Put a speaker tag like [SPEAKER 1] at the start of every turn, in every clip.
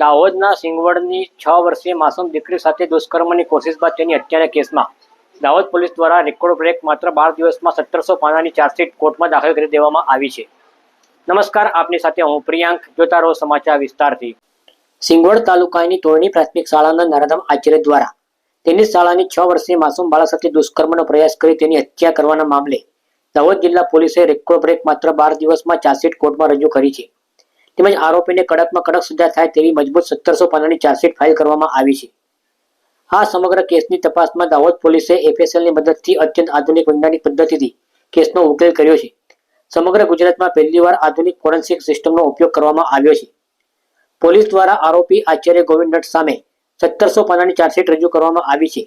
[SPEAKER 1] દાહોદના સિંગવડની છ વર્ષીય માસૂમ દીકરી સાથે દુષ્કર્મની કોશિશ બાદ તેની હત્યાના કેસમાં. દાહોદ પોલીસ દ્વારા રેકોર્ડ બ્રેક માત્ર બાર દિવસમાં સત્તરસો પાનાની ચાર્જશીટ કોર્ટમાં દાખલ કરી દેવામાં આવી છે. નમસ્કાર, આપની સાથે હું પ્રિયાંક જોતા રહો સમાચાર વિસ્તારથી. સિંગવડ તાલુકાની તોરણી પ્રાથમિક શાળાના નરાધમ આચાર્ય દ્વારા તેની શાળાની છ વર્ષીય માસૂમ બાળક સાથે દુષ્કર્મનો પ્રયાસ કરી તેની હત્યા કરવાના મામલે દાહોદ જિલ્લા પોલીસે રેકોર્ડ બ્રેક માત્ર બાર દિવસમાં ચાર્જશીટ કોર્ટમાં રજૂ કરી છે. તેમજ આરોપીને કડકમાં કડક સજા થાય તેવી મજબૂત સત્તરસો પાનાની ચાર્જશીટ ફાઇલ કરવામાં આવી છે. આ સમગ્ર કેસની તપાસમાં દાહોદ પોલીસે એફએસએલની મદદથી અત્યંત આધુનિક વૈજ્ઞાનિક પદ્ધતિથી કેસનો ઉકેલ કર્યો છે. સમગ્ર ગુજરાતમાં પહેલીવાર આધુનિક ફોરેન્સિક સિસ્ટમનો ઉપયોગ કરવામાં આવ્યો છે. પોલીસ દ્વારા આરોપી આચાર્ય ગોવિંદ નટ સામે સત્તરસો પાનાની ચાર્જશીટ રજૂ કરવામાં આવી છે.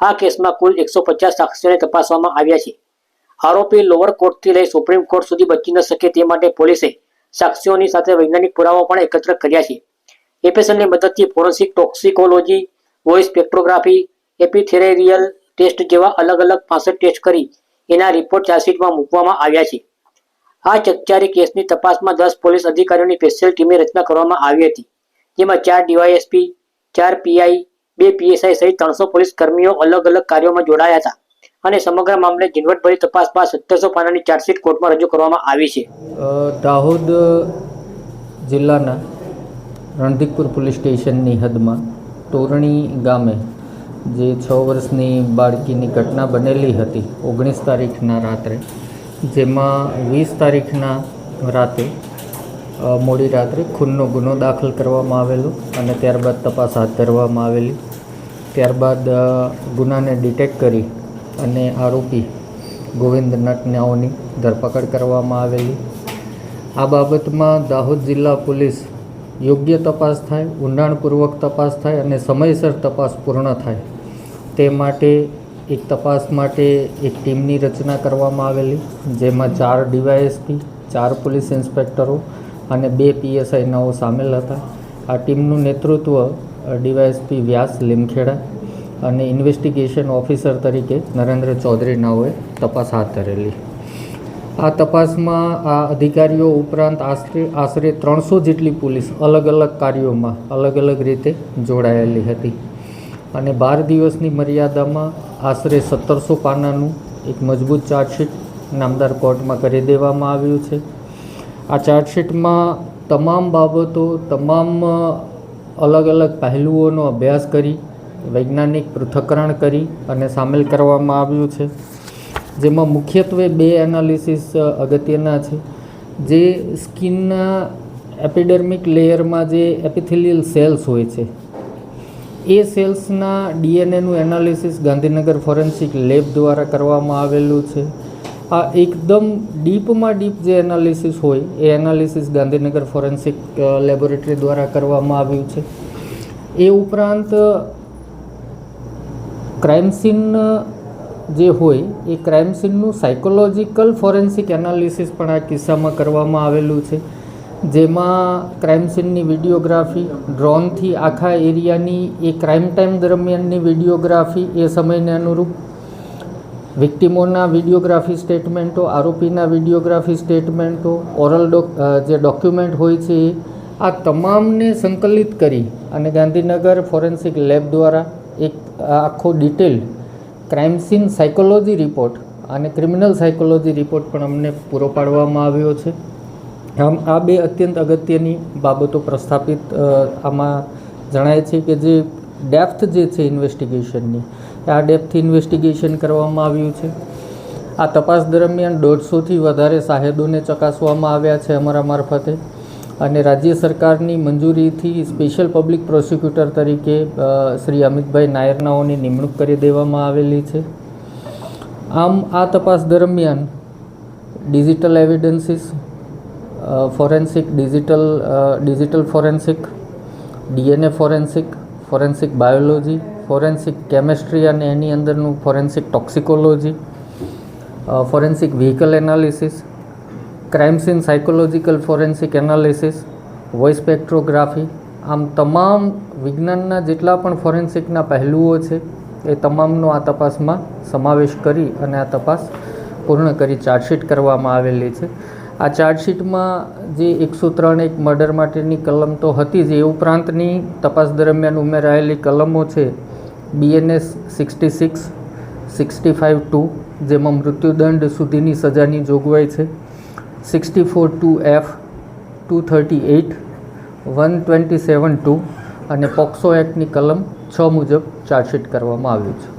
[SPEAKER 1] આ કેસમાં કુલ એકસો પચાસ સાક્ષીઓને તપાસવામાં આવ્યા છે. આરોપી લોઅર કોર્ટથી લઈ સુપ્રીમ કોર્ટ સુધી બચી ન શકે તે માટે પોલીસે સાક્ષીઓની સાથે વૈજ્ઞાનિક પુરાવા પણ એકત્ર કર્યા છે. એપીએસએલની મદદથી ફોરેન્સિક ટોક્સિકોલોજી, વોઇસ સ્પેક્ટ્રોગ્રાફી, એપિથેરેરિયલ ટેસ્ટ જેવા અલગ અલગ પાસઠ ટેસ્ટ કરી એના રિપોર્ટ ચાર્જશીટમાં મૂકવામાં આવ્યા છે. આ ચકચારી કેસની તપાસમાં દસ પોલીસ અધિકારીઓની સ્પેશિયલ ટીમની રચના કરવામાં આવી હતી, જેમાં ચાર ડીવાયએસપી, ચાર પીઆઈ, બે પીએસઆઈ સહિત ત્રણસો પોલીસ કર્મીઓ અલગ અલગ કાર્યોમાં જોડાયા હતા. અને સમગ્ર મામલે ઝીણવટભરી તપાસ બાદ સત્તરસો પાનાની ચાર્જશીટ કોર્ટમાં રજૂ કરવામાં આવી છે.
[SPEAKER 2] દાહોદ જિલ્લાના રણધીકપુર પોલીસ સ્ટેશનની હદમાં તોરણી ગામે જે છ વર્ષની બાળકીની ઘટના બનેલી હતી ઓગણીસ તારીખના રાત્રે, જેમાં વીસ તારીખના રાતે મોડી રાત્રે ખૂનનો ગુનો દાખલ કરવામાં આવેલો અને ત્યારબાદ તપાસ હાથ ધરવામાં આવેલી. ત્યારબાદ ગુનાને ડિટેક્ટ કરી અને આરોપી ગોવિંદ નટનાઓની ધરપકડ કરવામાં આવેલી. આ બાબતમાં દાહોદ જિલ્લા પોલીસ યોગ્ય તપાસ થાય, ઊંડાણપૂર્વક તપાસ થાય અને સમયસર તપાસ પૂર્ણ થાય. તે માટે એક તપાસ માટે એક ટીમની રચના કરવામાં આવેલી, જેમાં ચાર ડીવાયએસપી, ચાર પોલીસ ઇન્સ્પેક્ટરો અને બે પીએસઆઈનાઓ સામેલ હતા. આ ટીમનું નેતૃત્વ ડીવાયએસપી વ્યાસ લીમખેડા અને ઇન્વેસ્ટિગેશન ઓફિસર તરીકે નરેન્દ્ર ચૌધરીનાઓએ તપાસ હાથ ધરેલી. આ તપાસમાં આ અધિકારીઓ ઉપરાંત આશરે આશરે ત્રણસો જેટલી પોલીસ અલગ અલગ કાર્યોમાં અલગ અલગ રીતે જોડાયેલી હતી. અને બાર દિવસની મર્યાદામાં આશરે સત્તરસો પાનાનું એક મજબૂત ચાર્જશીટ નામદાર કોર્ટમાં કરી દેવામાં આવ્યું છે. આ ચાર્જશીટમાં તમામ બાબતો, તમામ અલગ અલગ પહેલુઓનો અભ્યાસ કરી વૈજ્ઞાનિક પૃથ્થકરણ કરી અને સામેલ કરવામાં આવ્યું છે. જેમાં મુખ્યત્વે બે એનાલિસિસ અગત્યના છે. જે સ્કિનના એપિડર્મિક લેયરમાં જે એપિથેલિયલ સેલ્સ હોય છે, એ સેલ્સના ડીએનએનું એનાલિસિસ ગાંધીનગર ફોરેન્સિક લેબ દ્વારા કરવામાં આવેલું છે. આ એકદમ ડીપમાં ડીપ જે એનાલિસિસ હોય, એ એનાલિસિસ ગાંધીનગર ફોરેન્સિક લેબોરેટરી દ્વારા કરવામાં આવ્યું છે. એ ઉપરાંત ક્રાઇમ સીન જે હોય, એ ક્રાઇમ સીનનું સાયકોલોજીકલ ફોરેન્સિક એનાલિસિસ પણ આ કિસ્સામાં કરવામાં આવેલું છે. જેમાં ક્રાઇમ સીનની વિડીયોગ્રાફી ડ્રોનથી આખા એરિયાની એ ક્રાઇમ ટાઈમ દરમિયાનની વિડીયોગ્રાફી એ સમયને અનુરૂપ. વિક્ટિમોના વિડીયોગ્રાફી સ્ટેટમેન્ટો આરોપીના વિડીયોગ્રાફી સ્ટેટમેન્ટો ઓરલ ડોક જે ડોક્યુમેન્ટ હોય છે આ તમામને સંકલિત કરી અને ગાંધીનગર ફોરેન્સિક લેબ દ્વારા એક આખો detail crime scene psychology report અને ક્રિમિનલ સાયકોલોજી રિપોર્ટ પણ અમને પૂરો પાડવામાં આવ્યો છે. આમ આ બે અત્યંત અગત્યની બાબતો પ્રસ્થાપિત આમાં જણાય છે કે જે ડેપ્થ જે છે ઇન્વેસ્ટિગેશનની આ ડેપ્થ ઇન્વેસ્ટિગેશન કરવામાં આવ્યું છે. આ તપાસ દરમિયાન દોઢસોથી વધારે સાહેદોને ચકાસવામાં આવ્યા છે અમારા મારફતે. અને રાજ્ય સરકારની મંજૂરીથી સ્પેશિયલ પબ્લિક પ્રોસિક્યુટર તરીકે શ્રી અમિતભાઈ નાયરનાઓની નિમણૂક કરી દેવામાં આવેલી છે. આમ, આ તપાસ દરમિયાન digital evidences forensic digital digital forensic, DNA forensic forensic biology, forensic chemistry અને એની અંદરનું forensic toxicology forensic vehicle analysis crime scene psychological forensic analysis voice spectrography આમ તમામ વિજ્ઞાનના જેટલા પણ ફોરેન્સિકના પહેલુઓ છે, એ તમામનો આ તપાસમાં સમાવેશ કરી અને આ તપાસ પૂર્ણ કરી ચાર્જશીટ કરવામાં આવેલી છે. આ ચાર્જશીટમાં જે એકસો ત્રણ એક મર્ડર માટેની કલમ તો હતી જ, એ ઉપરાંતની તપાસ દરમિયાન ઉમેરાયેલી કલમો છે BNS sixty six sixty five two જેમાં મૃત્યુદંડ સુધીની સજાની જોગવાઈ છે. Sixty two F two thirty eight one twenty seven two અને પોક્સો એક્ટની કલમ છ મુજબ ચાર્જશીટ કરવામાં આવ્યું છે.